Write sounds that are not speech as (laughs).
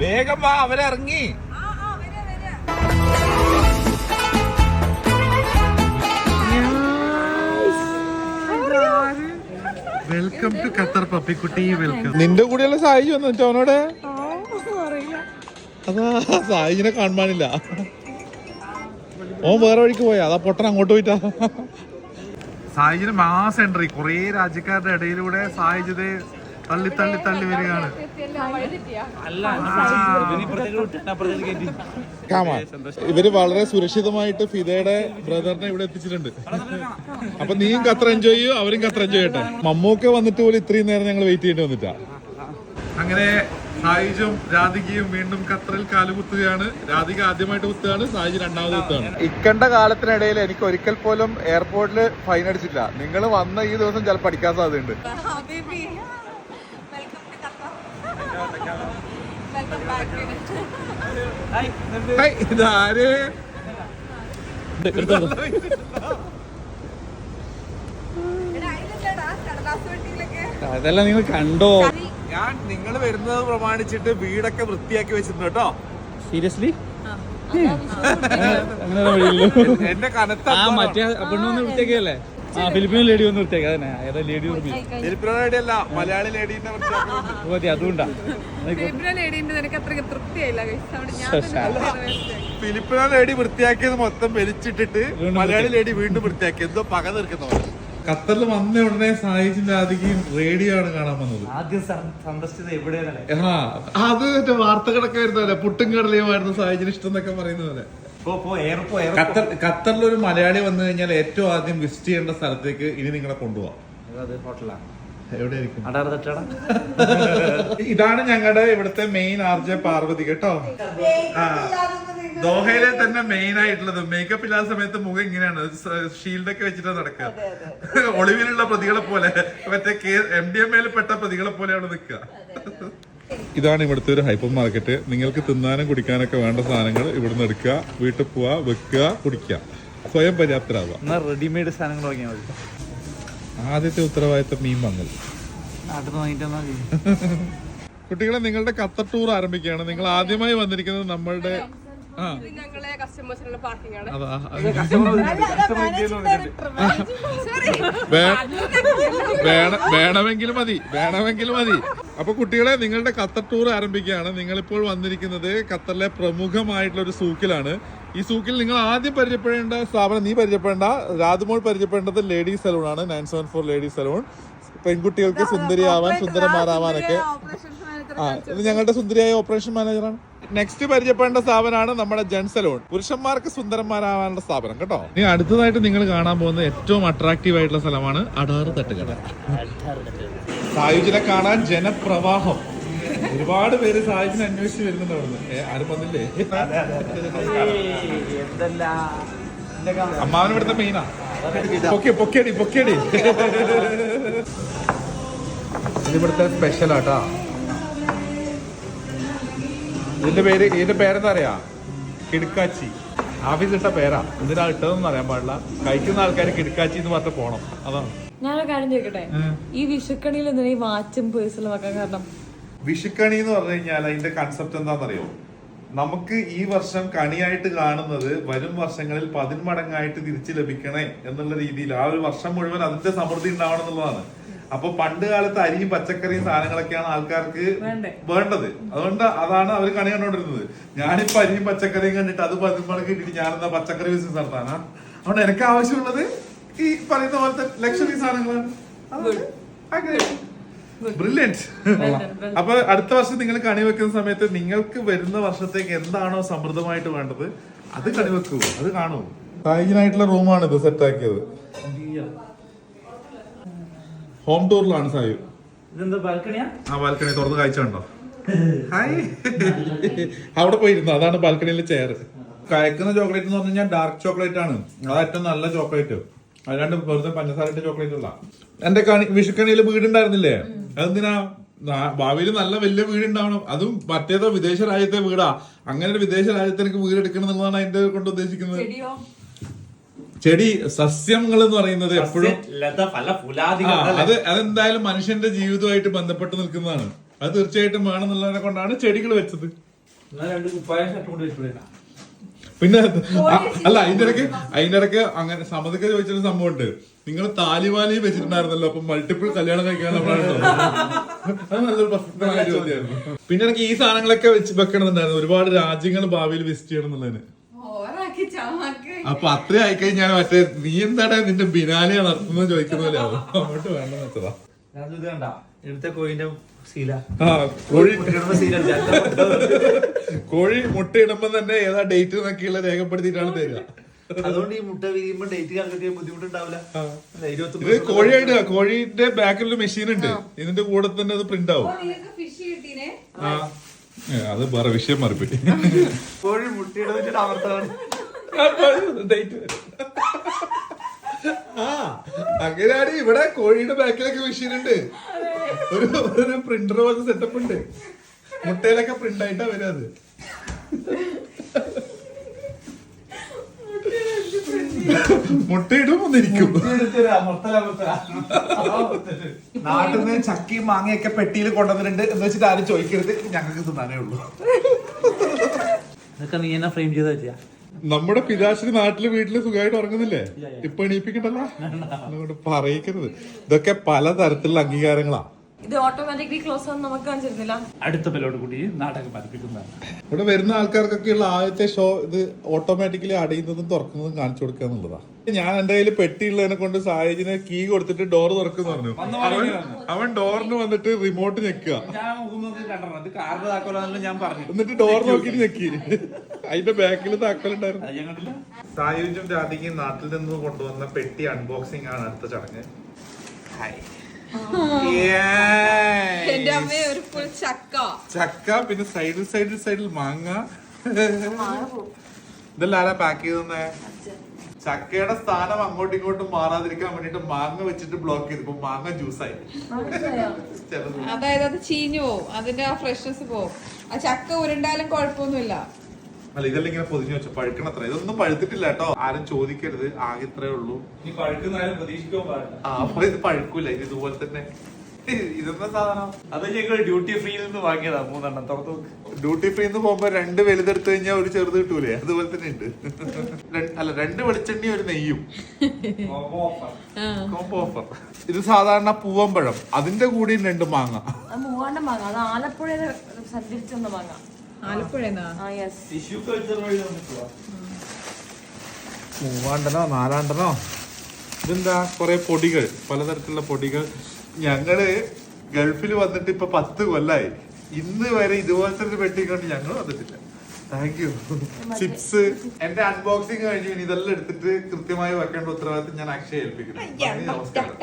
വേഗം വാ അവരിറങ്ങി. വെൽക്കം ടു ഖത്തർ പപ്പിക്കുട്ടി വെൽക്കം നിന്റെ കൂടെയുള്ള സായി വന്നു അവനോട്? അതാ സായിനെ കാണാനില്ല ഓൻ വേറെ വഴിക്ക് പോയാ അതാ പൊട്ടൻ അങ്ങോട്ട് പോയിട്ടാ. സായിജിന് മാസ് എൻട്രി കുറേ രാജ്യക്കാരുടെ ഇടയിലൂടെ സായിജിത് തള്ളി തള്ളി തള്ളി വരികയാണ്. കാമാ ഇവർ വളരെ സുരക്ഷിതമായിട്ട് ഫിദയുടെ ബ്രദറിനെ ഇവിടെ എത്തിച്ചിട്ടുണ്ട്. അപ്പൊ നീയും ഖത്തർ എൻജോയ് ചെയ്യൂ അവരും ഖത്തർ എൻജോയ് ചെയ്യട്ടെ. മമ്മൂക്കെ വന്നിട്ട് പോലും ഇത്രയും നേരം ഞങ്ങൾ വെയിറ്റ് ചെയ്യേണ്ടി വന്നിട്ടാ? അങ്ങനെ സായിജും രാധികയും വീണ്ടും ഖത്തറിൽ കാലുകുത്തുകയാണ് രാധിക ആദ്യമായിട്ട് കുത്തുകയാണ് സായിജ് രണ്ടാമത് കുത്തുകയാണ്. ഇക്കണ്ട കാലത്തിനിടയിൽ എനിക്ക് ഒരിക്കൽ പോലും എയർപോർട്ടിൽ ഫൈൻ അടിച്ചിട്ടില്ല. നിങ്ങൾ വന്ന ഈ ദിവസം ചിലപ്പോൾ അടിക്കാൻ സാധ്യതയുണ്ട്. ഇതാര്? അതെല്ലാം നിങ്ങൾ കണ്ടോ? ഞാൻ നിങ്ങൾ വരുന്നത് പ്രമാണിച്ചിട്ട് വീടൊക്കെ വൃത്തിയാക്കി വെച്ചിട്ടുണ്ട് കേട്ടോ. സീരിയസ്ലി എന്റെ കനത്ത ആ മറ്റേ പെണ്ണൊന്ന് വൃത്തിയാക്കിയല്ലേ ഫിലിപ്പിനോ ലേഡി ഒന്ന് വൃത്തിയാക്കി അതന്നെ. ഏതാ ലേഡി തിരുപ്പതി അല്ല മലയാളി ലേഡീന്റെ (laughs) മതി അതുകൊണ്ടാ. ഫിലിപ്പിനോ. ഫിലിപ്പിനോ ലേഡി വൃത്തിയാക്കിയത് മൊത്തം വലിച്ചിട്ടിട്ട് മലയാളി ലേഡി വീണ്ടും വൃത്തിയാക്കി. എന്തോ പക തീർക്കുന്ന പോലെ. ഖത്തറിൽ വന്ന ഉടനെ സായിജിന്റെ ആദ്യം റേഡിയോ ആണ് കാണാൻ വന്നത്. ആദ്യം സന്ദർശിച്ചത് എവിടെയാണ് അത് മറ്റേ വാർത്തകളൊക്കെ വരുന്നതല്ലേ പുട്ടും കടലയുമായിരുന്നു സായിജിന് ഇഷ്ടം എന്നൊക്കെ പറയുന്നത് ഖത്തർ ഖത്തറിൽ ഒരു മലയാളി വന്നു കഴിഞ്ഞാൽ ഏറ്റവും ആദ്യം വിസിറ്റ് ചെയ്യേണ്ട സ്ഥലത്തേക്ക് ഇനി നിങ്ങളെ കൊണ്ടുപോവാം. ഇതാണ് ഞങ്ങളുടെ ഇവിടുത്തെ മെയിൻ ആർജ പാർവതി കേട്ടോ? ആ. ദോഹയിലെ തന്നെ മെയിൻ ആയിട്ടുള്ളത്. മേക്കപ്പ് ഇല്ലാത്ത സമയത്ത് മുഖം ഇങ്ങനെയാണ്. ഷീൽഡ് ഒക്കെ വെച്ചിട്ട് നടക്കുക. ഒളിവിലുള്ള പ്രതികളെ പോലെ. മറ്റേ എം ഡി എം എയിൽ പെട്ട പ്രതികളെ പോലെയാണ് നിൽക്കുക. ഇതാണ് ഇവിടുത്തെ ഒരു ഹൈപ്പർ മാർക്കറ്റ് നിങ്ങൾക്ക് തിന്നാനും കുടിക്കാനൊക്കെ വേണ്ട സാധനങ്ങൾ ഇവിടുന്ന് എടുക്കുക. വീട്ടിൽ പോവുക വെക്കുക കുടിക്കുക. സ്വയം പര്യാപ്തരാവുക. റെഡിമെയ്ഡ് സാധനങ്ങൾ വാങ്ങിയാൽ മതി. ആദ്യത്തെ ഉത്തരവാദിത്തം മീൻ വാങ്ങൽ കുട്ടികളെ നിങ്ങളുടെ ഖത്തർ ടൂർ ആരംഭിക്കുകയാണ്. നിങ്ങൾ ആദ്യമായി വന്നിരിക്കുന്നത് നമ്മളുടെ വേണമെങ്കിൽ മതി. വേണമെങ്കിൽ മതി. അപ്പൊ കുട്ടികളെ നിങ്ങളുടെ ഖത്തർ ടൂർ ആരംഭിക്കുകയാണ്. നിങ്ങളിപ്പോൾ വന്നിരിക്കുന്നത് ഖത്തറിലെ പ്രമുഖമായിട്ടുള്ള ഒരു സൂക്കിലാണ്. ഈ സൂക്കിൽ നിങ്ങൾ ആദ്യം പരിചയപ്പെടേണ്ട സ്ഥാപനം നീ പരിചയപ്പെടേണ്ട രാജമോൾ പരിചയപ്പെടേണ്ടത് ലേഡീസ് സലൂൺ ആണ് nine seven four ladies salon പെൺകുട്ടികൾക്ക് സുന്ദരിയാവാൻ manager. ആ ഇത് ഞങ്ങളുടെ സുന്ദരിയായ ഓപ്പറേഷൻ മാനേജറാണ് നെക്സ്റ്റ് പരിചയപ്പെടേണ്ട സ്ഥാപനമാണ് നമ്മുടെ ജെൻ സലൂൺ പുരുഷന്മാർക്ക് സുന്ദരന്മാരാവാനുള്ള സ്ഥാപനം കേട്ടോ. ഇനി അടുത്തതായിട്ട് നിങ്ങൾ കാണാൻ പോകുന്ന ഏറ്റവും അട്രാക്റ്റീവ് ആയിട്ടുള്ള സ്ഥലമാണ് അടാറ് തട്ടുകട. സായുജിനെ കാണാൻ ജനപ്രവാഹം. ഒരുപാട് പേര് സായുജിനെ അന്വേഷിച്ച് വരുന്നുണ്ട് അവിടുന്ന്. ആരും വന്നില്ലേ? അമ്മാവൻ ഇവിടുത്തെ മെയിനാ പൊക്കി പൊക്കിയടി പൊക്കിയടി. ഇതിവിടുത്തെ സ്പെഷ്യൽ ആട്ടാ ഇതിന്റെ പേര് ഇതിന്റെ പേരെന്താ അറിയാ? കിടുക്കാച്ചി. ആഫീസിട്ട പേരാ. എന്തിനാ ഇട്ടതെന്ന് അറിയാൻ പാടില്ല. കഴിക്കുന്ന ആൾക്കാർ കിടുക്കാച്ചി എന്ന് പറഞ്ഞിട്ട് പോണം. അതാണ്. ഞാനൊരു കാര്യം ചോദിക്കട്ടെ? ഈ വിഷുക്കണിയിൽ എന്തിനാ ഈ വാച്ചും പേഴ്സണലും വെക്കാൻ കാരണം? വിഷുക്കണി എന്ന് പറഞ്ഞു കഴിഞ്ഞാൽ അതിന്റെ കൺസെപ്റ്റ് എന്താണെന്നറിയോ? നമുക്ക് ഈ വർഷം കണിയായിട്ട് കാണുന്നത് വരും വർഷങ്ങളിൽ പതിന്മടങ്ങായിട്ട് തിരിച്ചു ലഭിക്കണേ എന്നുള്ള രീതിയിൽ ആ ഒരു വർഷം മുഴുവൻ അതിന്റെ സമൃദ്ധി ഉണ്ടാവണം എന്നുള്ളതാണ്. അപ്പൊ പണ്ട് കാലത്ത് അരിയും പച്ചക്കറിയും സാധനങ്ങളൊക്കെയാണ് ആൾക്കാർക്ക് വേണ്ടത്. അതുകൊണ്ട് അതാണ് അവർ കണി കണ്ടോണ്ടിരുന്നത് ഞാനിപ്പോ അരിയും പച്ചക്കറിയും കണ്ടിട്ട് അത് പതിന്മടങ്ങ് കിട്ടിയിട്ട് ഞാനെന്താ പച്ചക്കറി ബിസിനസ് നടത്താനാ? അതുകൊണ്ട് എനിക്ക് ആവശ്യമുള്ളത് ഈ പറയുന്ന പോലത്തെ ലക്ഷറി സാധനങ്ങളാണ് ബ്രില്യന്റ് (laughs) അപ്പൊ അടുത്ത വർഷം നിങ്ങൾ കണി വെക്കുന്ന സമയത്ത് നിങ്ങൾക്ക് വരുന്ന വർഷത്തേക്ക് എന്താണോ സമൃദ്ധമായിട്ട് വേണ്ടത് അത് കണി വെക്കൂ. അത് കാണൂ. സായിജിനായിട്ടുള്ള റൂമാണ് ഇത് സെറ്റ് ആക്കിയത്. ഹോം ടൂറിലാണ് സായു ഇതെന്താ ബാൽക്കണിയാ? ആ ബാൽക്കണി തുറന്ന് കാഴ്ച ഉണ്ടോ ഹായ് (laughs) അവിടെ പോയിരുന്നു. അതാണ് ബാൽക്കണിയിലെ ചെയർ കയക്കുന്ന ചോക്ലേറ്റ് എന്ന് പറഞ്ഞു കഴിഞ്ഞാൽ ഡാർക്ക് ചോക്ലേറ്റ് ആണ്. അതാ ഏറ്റവും നല്ല ചോക്ലേറ്റ് അല്ലാണ്ട് വെറുതെ പഞ്ചസാര ഇട്ട് ചോക്ലേറ്റ് ഉള്ള എന്റെ കണി വിഷുക്കണിയിൽ വീടുണ്ടായിരുന്നില്ലേ? അതെന്തിനാ? ഭാവിയിൽ നല്ല വലിയ വീടുണ്ടാവണം. അതും മറ്റേതോ വിദേശ രാജ്യത്തെ വീടാ. അങ്ങനെ ഒരു വിദേശ രാജ്യത്ത് എനിക്ക് വീട് എടുക്കണം എന്നുള്ളതാണ് അതിന്റെ കൊണ്ട് ഉദ്ദേശിക്കുന്നത്. ചെടിയോ? ചെടി സസ്യങ്ങൾ എന്ന് പറയുന്നത് എപ്പോഴും ലത ഫല ആ, അത് അതെന്തായാലും മനുഷ്യന്റെ ജീവിതമായിട്ട് ബന്ധപ്പെട്ട് നിൽക്കുന്നതാണ്. അത് തീർച്ചയായിട്ടും വേണമെന്നുള്ളതിനെ കൊണ്ടാണ് ചെടികൾ വെച്ചത്. കുപ്പായ ഷർട്ട് കൊണ്ട് പിന്നെ അല്ല അതിന്റെ ഇടയ്ക്ക് അതിന്റെ ഇടയ്ക്ക് അങ്ങനെ സമതൊക്കെ ചോദിച്ചൊരു സംഭവം ഉണ്ട് നിങ്ങൾ താലിബാനി വെച്ചിട്ടുണ്ടായിരുന്നല്ലോ അപ്പൊ മൾട്ടിപ്പിൾ കല്യാണം കഴിക്കാനുള്ള അത് നല്ലൊരു പ്രസക്തമായ ചോദ്യമായിരുന്നു. പിന്നെ എനിക്ക് ഈ സാധനങ്ങളൊക്കെ വെച്ച് വെക്കണമെന്നുണ്ടായിരുന്നു. ഒരുപാട് രാജ്യങ്ങൾ ഭാവിയിൽ വിസിറ്റ് ചെയ്യണം എന്നുള്ളതിന്. അപ്പൊ അത്രയും ആയിക്കഴിഞ്ഞാൽ മറ്റേ നീ എന്താടാ നിന്റെ ബിനാലിയാണ് നടത്തുന്നത് ചോദിക്കുന്ന ആവും അങ്ങോട്ട് വേണ്ടെന്ന് വെച്ചതാ ശീല ആ കോഴി ശീല കോഴി മുട്ടയിടുമ്പോ തന്നെ ഏതാ ഡേറ്റ് എന്നൊക്കെയുള്ള രേഖപ്പെടുത്തിയിട്ടാണ് തരിക. അതുകൊണ്ട് ഈ മുട്ട വിരിയുമ്പോ ഡേറ്റ് കാണിക്കാൻ ചെയ്യാൻ ബുദ്ധിമുട്ടുണ്ടാവില്ല. ഇത് കോഴിയായിട്ട് കോഴിയുടെ ബാക്കിൽ ഒരു മെഷീൻ ഉണ്ട്. ഇതിന്റെ കൂടെ തന്നെ അത് പ്രിന്റ് ആവും. നിങ്ങൾക്ക് ഫിഷ് കിട്ടീനെ? ആ. അത് വേറെ വിഷയം മറിപ്പിട്ടി കോഴി മുട്ടയുടെ ഡേറ്റ് ആ അങ്ങനെയാണ് ഇവിടെ കോഴിയുടെ ബാക്കിലൊക്കെ മെഷീൻ ഉണ്ട്. ഒരു ഒരു പ്രിന്റർ പോലത്തെ സെറ്റപ്പ് ഉണ്ട്. മുട്ടയിലൊക്കെ പ്രിന്റ് ആയിട്ടാ വരും അത്. മുട്ടയിടും ഒന്നിരിക്കും. നാട്ടിൽ നിന്ന് ചക്കയും മാങ്ങയൊക്കെ പെട്ടിയിൽ കൊണ്ടുവന്നിട്ടുണ്ട് എന്ന് വെച്ചിട്ട് ആരും ചോദിക്കരുത്. ഞങ്ങൾക്ക് തിന്നാനേ ഉള്ളൂ. ഇതൊക്കെ നീ എന്നാ ഫ്രെയിം ചെയ്ത് വെച്ചാ? നമ്മുടെ പിതാശ്രീ നാട്ടിൽ വീട്ടിൽ സുഖമായിട്ട് ഉറങ്ങുന്നില്ലേ? ഇപ്പൊ എണീപ്പിക്കണ്ടല്ലോ? അങ്ങോട്ട് പറയിക്കരുത്. ഇതൊക്കെ പലതരത്തിലുള്ള അംഗീകാരങ്ങളാ. ഇത് ഓട്ടോമാറ്റിക്കലി ക്ലോസ് ആണെന്ന് നമുക്ക് കാണിച്ചിരുന്നില്ല. അടുത്ത പെല്ലോട് കൂടി നാടകം പഠിപ്പിക്കുന്നതാണ് ഇവിടെ വരുന്ന ആൾക്കാർക്കൊക്കെയുള്ള ആദ്യത്തെ ഷോ ഇത് ഓട്ടോമാറ്റിക്കലി അടയുന്നതും തുറക്കുന്നതും കാണിച്ചു കൊടുക്കുക എന്നുള്ളതാണ്. ഞാൻ എന്റെ കയ്യിൽ പെട്ടിയുള്ളതിനെ കൊണ്ട് സാഹചര്യം കീ കൊടുത്തിട്ട് ഡോർ തുറക്കുന്നു പറഞ്ഞു. അവൻ അവൻ ഡോറിന് വന്നിട്ട് റിമോട്ട് ഞെക്കുക. എന്നിട്ട് ഡോർ നോക്കിട്ട് ഞെക്കി. അതിന്റെ ബാക്കിൽ താക്കലുണ്ടായിരുന്നു. സായുജും രാധികയും നാട്ടിൽ നിന്ന് കൊണ്ടുവന്ന പെട്ടി അൺബോക്സിംഗ് ആണ് അടുത്ത ചടങ്ങ്. എന്റെ അമ്മയെ ഒരു ഫുൾ ചക്ക. ചക്ക പിന്നെ സൈഡിൽ സൈഡിൽ സൈഡിൽ മാങ്ങ. ഇതെല്ലാം ആരാ പാക്ക് ചെയ്തേ ചക്കയുടെ സ്ഥാനം അങ്ങോട്ടും ഇങ്ങോട്ടും മാറാതിരിക്കാൻ വേണ്ടിട്ട് മാങ്ങ വെച്ചിട്ട് ബ്ലോക്ക് ചെയ്തു ഇപ്പൊ മാങ്ങ ജ്യൂസായി അതായത് അത് ചീഞ്ഞു പോവും. അതിന്റെ ആ ഫ്രഷ്നെസ് പോവും. ആ ചക്ക ഉരുണ്ടാലും കുഴപ്പമൊന്നുമില്ല. അല്ല ഇതെല്ലാം ഇങ്ങനെ പൊതിഞ്ഞു വെച്ചു പഴുക്കണത്ര. ഇതൊന്നും പഴുത്തിട്ടില്ല കേട്ടോ. ആരും ചോദിക്കരുത് ആകെ ഇത്രേ ഉള്ളൂ. ആ അപ്പൊ ഇത് പഴുക്കൂല ഇത് ഇതുപോലെ തന്നെ. ഇതെന്താ സാധനം? അത് ഞങ്ങൾ ഡ്യൂട്ടി ഫ്രീയിൽ നിന്ന് വാങ്ങിയതാ മൂന്നെണ്ണം. തുറന്നു നോക്ക്. ഡ്യൂട്ടി ഫ്രീ നിന്ന് പോകുമ്പോ രണ്ട് വലുതെടുത്തു കഴിഞ്ഞാൽ ഒരു ചെറുത് കിട്ടൂലേ? അതുപോലെ തന്നെ ഉണ്ട്. അല്ല രണ്ട് വെളിച്ചെണ്ണി ഒരു നെയ്യും. കോംബോ ഓഫർ ഇത് സാധാരണ പൂവമ്പഴം അതിന്റെ കൂടെയും രണ്ട് മാങ്ങ. മൂവാണ്ട മാങ്ങ. അത് ആലപ്പുഴയിൽ സഞ്ചരിച്ചു വന്ന മാങ്ങ. ആലപ്പുഴന്നാ? ആ യെസ് ടിഷ്യൂ കൾച്ചർ വഴി വന്നിട്ടുള്ള മൂവാണ്ടനോ നാലാണ്ടനോ? ഇതെന്താ? കുറെ പൊടികൾ പലതരത്തിലുള്ള പൊടികൾ. ഞങ്ങൾ ഗൾഫിൽ വന്നിട്ട് ഇപ്പൊ പത്ത് കൊല്ലായി. ഇന്ന് വരെ ഇതുപോലത്തെ ഒരു പെട്ടി കൊണ്ട് ഞങ്ങൾ വന്നിട്ടില്ല. താങ്ക് യു ചിപ്സ് എന്റെ അൺബോക്സിങ് കഴിഞ്ഞു ഇനി ഇതെല്ലാം എടുത്തിട്ട് കൃത്യമായി വെക്കേണ്ട ഉത്തരവാദിത്തം ഞാൻ അക്ഷയ ഏൽപ്പിക്കുന്നു. നന്ദി, നമസ്കാരം.